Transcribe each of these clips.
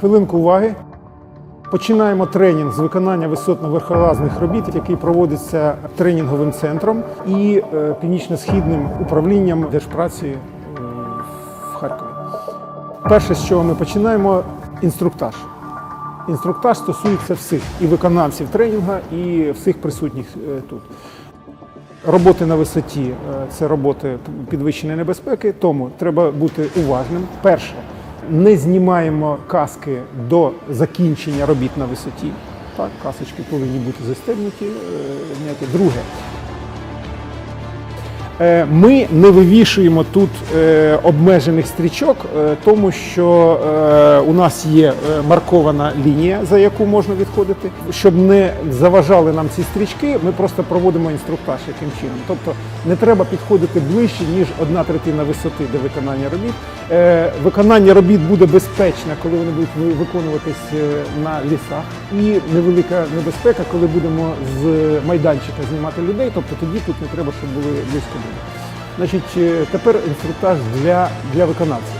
Хвилинку уваги. Починаємо тренінг з виконання висотно-верхолазних робіт, який проводиться тренінговим центром і е, північно-східним управлінням держпраці е, в Харкові. Перше, з чого ми починаємо, інструктаж. Інструктаж стосується всіх і виконавців тренінгу, і всіх присутніх е, тут. Роботи на висоті це роботи підвищеної небезпеки, тому треба бути уважним. Перше, не знімаємо каски до закінчення робіт на висоті. Так, касочки повинні бути застебнуті. е. Друге, Ми не вивішуємо тут е, обмежених стрічок, е, тому що е, у нас є е, маркована лінія, за яку можна відходити. Щоб не заважали нам ці стрічки, ми просто проводимо інструктаж яким чином. Тобто не треба підходити ближче, ніж одна третина висоти до виконання робіт. Е, Виконання робіт буде безпечне, коли вони будуть ви- виконуватись е, на лісах. І невелика небезпека, коли будемо з майданчика знімати людей, тобто тоді тут не треба, щоб були близько. Значить, е, тепер інструктаж для, для виконавців.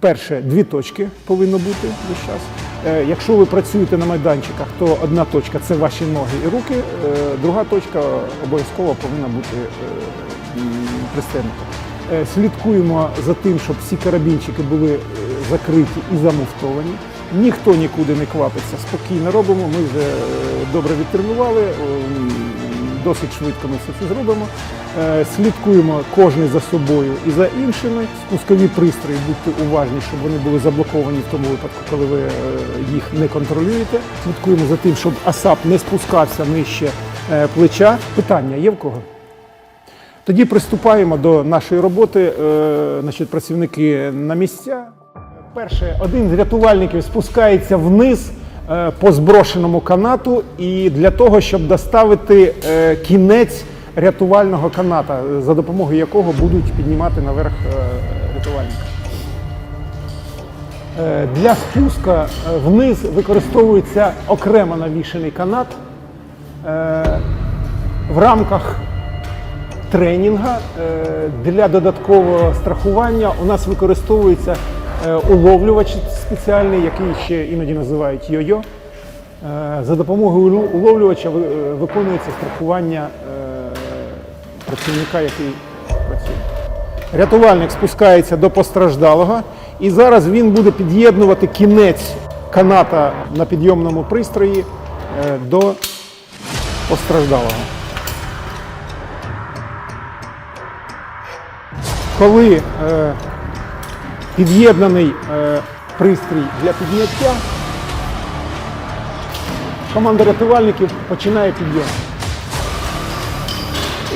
Перше, дві точки повинно бути весь час. Е, Якщо ви працюєте на майданчиках, то одна точка це ваші ноги і руки, е, друга точка обов'язково повинна бути. Е, Слідкуємо за тим, щоб всі карабінчики були закриті і замуфтовані. Ніхто нікуди не квапиться, спокійно робимо. Ми вже е, добре відтренували, досить швидко ми все це зробимо. Е, Слідкуємо кожен за собою і за іншими. Спускові пристрої, будьте уважні, щоб вони були заблоковані в тому випадку, коли ви е, їх не контролюєте. Слідкуємо за тим, щоб АСАП не спускався нижче е, плеча. Питання є в кого? Тоді приступаємо до нашої роботи. Е, Значить, працівники на місця. Перше, один з рятувальників спускається вниз е, по зброшеному канату, і для того, щоб доставити е, кінець рятувального каната, за допомогою якого будуть піднімати наверх е, рятувальника. Для спуска вниз використовується окремо навішений канат. В рамках тренінга для додаткового страхування у нас використовується уловлювач спеціальний, який ще іноді називають йо-йо. Е, За допомогою уловлювача е, виконується страхування е, працівника, який працює. Рятувальник спускається до постраждалого, і зараз він буде під'єднувати кінець каната на підйомному пристрої е, до постраждалого. Коли е, під'єднаний е, пристрій для підняття, команда рятувальників починає підйом.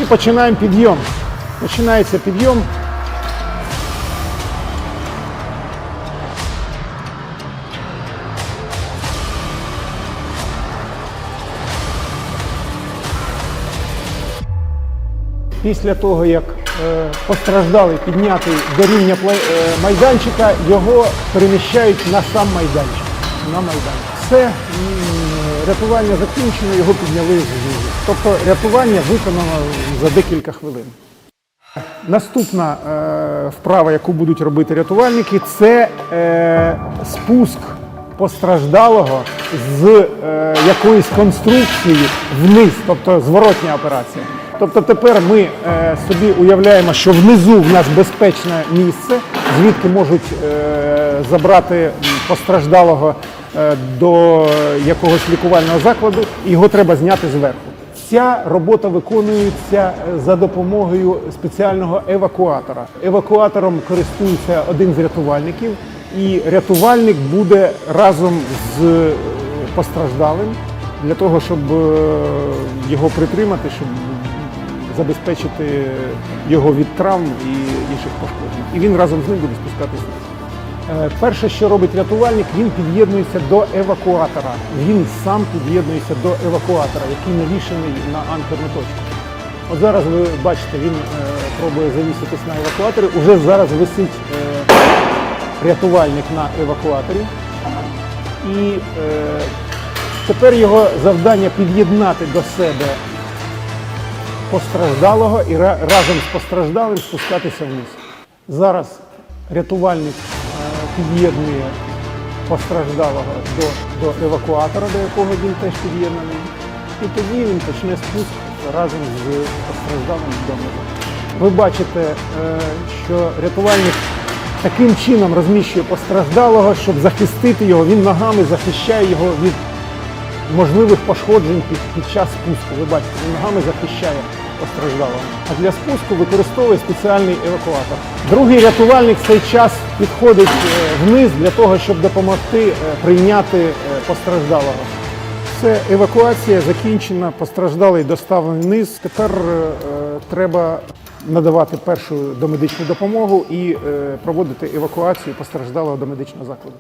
І починаємо підйом. Починається підйом. Після того, як е, постраждалий піднятий до рівня е, майданчика, його переміщають на сам майданчик. На майданчик. Все, рятування закінчено, його підняли знизу. Тобто рятування виконано за декілька хвилин. Наступна е, вправа, яку будуть робити рятувальники, це е, спуск постраждалого з е, якоїсь конструкції вниз, тобто зворотня операція. Тобто тепер ми е, собі уявляємо, що внизу в нас безпечне місце, звідки можуть е, забрати постраждалого е, до якогось лікувального закладу, і його треба зняти зверху. Ця робота виконується е, за допомогою спеціального евакуатора. Евакуатором користується один з рятувальників, і рятувальник буде разом з е, постраждалим для того, щоб е, його притримати, щоб забезпечити його від травм і інших пошкоджень. І він разом з ним буде спускатися. Е, Перше, що робить рятувальник, він під'єднується до евакуатора. Він сам під'єднується до евакуатора, який навішений на анкерну точку. От зараз ви бачите, він пробує завіситись на евакуаторі. Уже зараз висить рятувальник на евакуаторі. І е, тепер його завдання під'єднати до себе постраждалого і ра- разом з постраждалим спускатися вниз. Зараз рятувальник е, під'єднує постраждалого до, до евакуатора, до якого він теж під'єднаний. І тоді він почне спуск разом з постраждалим донором. Ви бачите, е, що рятувальник таким чином розміщує постраждалого, щоб захистити його. Він ногами захищає його від можливих пошкоджень під, під час спуску. Ви бачите, він ногами захищає постраждалого. А для спуску використовує спеціальний евакуатор. Другий рятувальник в цей час підходить е, вниз для того, щоб допомогти е, прийняти е, постраждалого. Все, евакуація закінчена, постраждалий доставлений вниз. Тепер е, треба надавати першу домедичну допомогу і е, проводити евакуацію постраждалого до медичного закладу.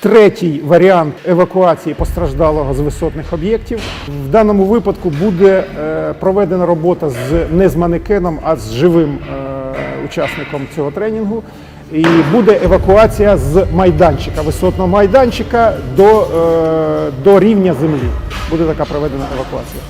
Третій варіант евакуації постраждалого з висотних об'єктів. В даному випадку буде е, проведена робота з не з манекеном, а з живим е, учасником цього тренінгу. І буде евакуація з майданчика, висотного майданчика до, е, до рівня землі. Буде така проведена евакуація.